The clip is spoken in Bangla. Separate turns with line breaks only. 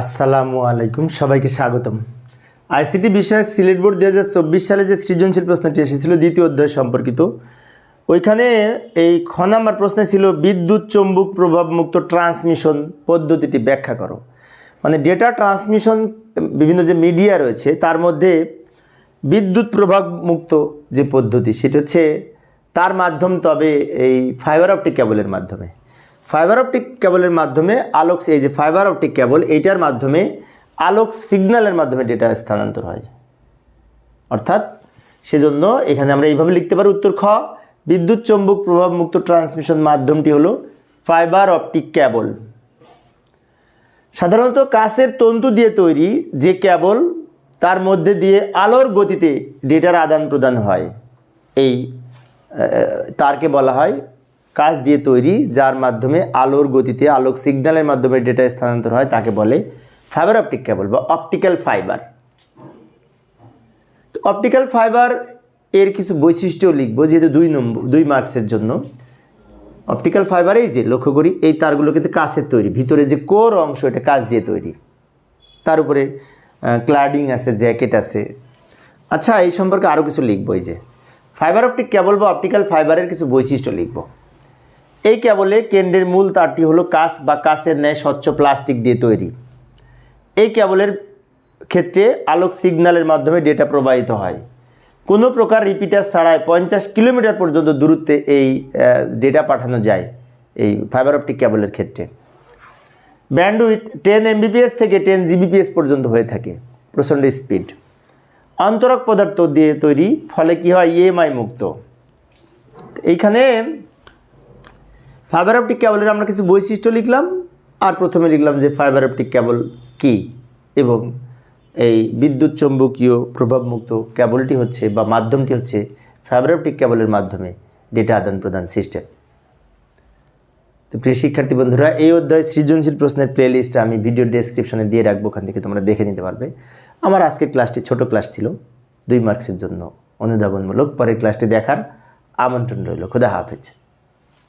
আসসালামু আলাইকুম, সবাইকে স্বাগতম। আইসিটি বিষয়ে সিলেট বোর্ড দু হাজার চব্বিশ সালে যে সৃজনশীল প্রশ্নটি এসেছিল, দ্বিতীয় অধ্যায় সম্পর্কিত, ওইখানে এই খ নাম্বার প্রশ্নে ছিল, বিদ্যুৎ চৌম্বক প্রভাবমুক্ত ট্রান্সমিশন পদ্ধতিটি ব্যাখ্যা করো। মানে ডেটা ট্রান্সমিশন, বিভিন্ন যে মিডিয়া রয়েছে, তার মধ্যে বিদ্যুৎ প্রভাব মুক্ত যে পদ্ধতি, সেটা হচ্ছে তার মাধ্যম তবে এই ফাইবার অপটিক কেবলের মাধ্যমে। ফাইবার অপটিক কেবলের মাধ্যমে আলোক, এই যে ফাইবার অপটিক কেবল এইটার মাধ্যমে আলোক সিগন্যালের মাধ্যমে ডেটা স্থানান্তর হয়। অর্থাৎ সেজন্য এখানে আমরা এইভাবে লিখতে পারি উত্তর খ, বিদ্যুৎ চৌম্বক প্রভাব মুক্ত ট্রান্সমিশন মাধ্যমটি হলো ফাইবার অপটিক কেবল সাধারণত কাঁচের তন্তু দিয়ে তৈরি যে কেবল তার মধ্যে দিয়ে আলোর গতিতে ডেটার আদান প্রদান হয়। এই তারকে বলা হয় কাঁচ দিয়ে তৈরি, যার মাধ্যমে আলোর গতিতে, আলোক সিগন্যালের মাধ্যমে ডেটা স্থানান্তর হয়, তাকে বলে ফাইবার অপটিক কেবল বা অপটিক্যাল ফাইবার তো অপটিক্যাল ফাইবার এর কিছু বৈশিষ্ট্য লিখব, যেহেতু দুই নম্বর, দুই মার্কসের জন্য। অপটিক্যাল ফাইবারেই যে, লক্ষ্য করি, এই তারগুলো কিন্তু কাঁচের তৈরি, ভিতরে যে কোর অংশ, এটা কাঁচ দিয়ে তৈরি। তার উপরে ক্লাডিং আছে জ্যাকেট আছে। আচ্ছা এই সম্পর্কে আরও কিছু লিখব, এই যে। ফাইবার অপটিক কেবল বা অপটিক্যাল ফাইবারের কিছু বৈশিষ্ট্য লিখব। এই কেবলে কেন্দ্রের মূল তারটি হলো কাঁচ বা কাঁচের ন্যায় স্বচ্ছ প্লাস্টিক দিয়ে তৈরি। এই কেবলের ক্ষেত্রে আলোক সিগন্যালের মাধ্যমে ডেটা প্রবাহিত হয়। কোনো প্রকার রিপিটার ছাড়াই পঞ্চাশ কিলোমিটার পর্যন্ত দূরত্বে এই ডেটা পাঠানো যায় এই ফাইবার অপটিক কেবলের ক্ষেত্রে। ব্যান্ডউইথ টেন এমবিপিএস থেকে টেন জিবিপিএস পর্যন্ত হয়ে থাকে, প্রচণ্ড স্পিড। অন্তরক পদার্থ দিয়ে তৈরি, ফলে কি হয়? ইএমআই মুক্ত। তো এইখানে ফাইবার অপটিক কেবলের আমরা কিছু বৈশিষ্ট্য লিখলাম, আর প্রথমে লিখলাম যে ফাইবার অপটিক কেবল কি? এবং এই বিদ্যুৎ চৌম্বকীয় প্রভাবমুক্ত কেবলটি হচ্ছে বা মাধ্যমটি হচ্ছে ফাইবার অপটিক কেবলের মাধ্যমে ডেটা আদান প্রদান সিস্টেম তো প্রিয় শিক্ষার্থী বন্ধুরা, এই অধ্যায় সৃজনশীল প্রশ্নের প্লেলিস্টটা আমি ভিডিও ডেসক্রিপশনে দিয়ে রাখব, ওখান থেকে তোমরা দেখে নিতে পারবে। আমার আজকের ক্লাসটি ছোট ক্লাস ছিল, দুই মার্কসের জন্য অনুধাবনমূলক, পরের ক্লাসটি দেখার আমন্ত্রণ রইল। খুদা হাফেজ।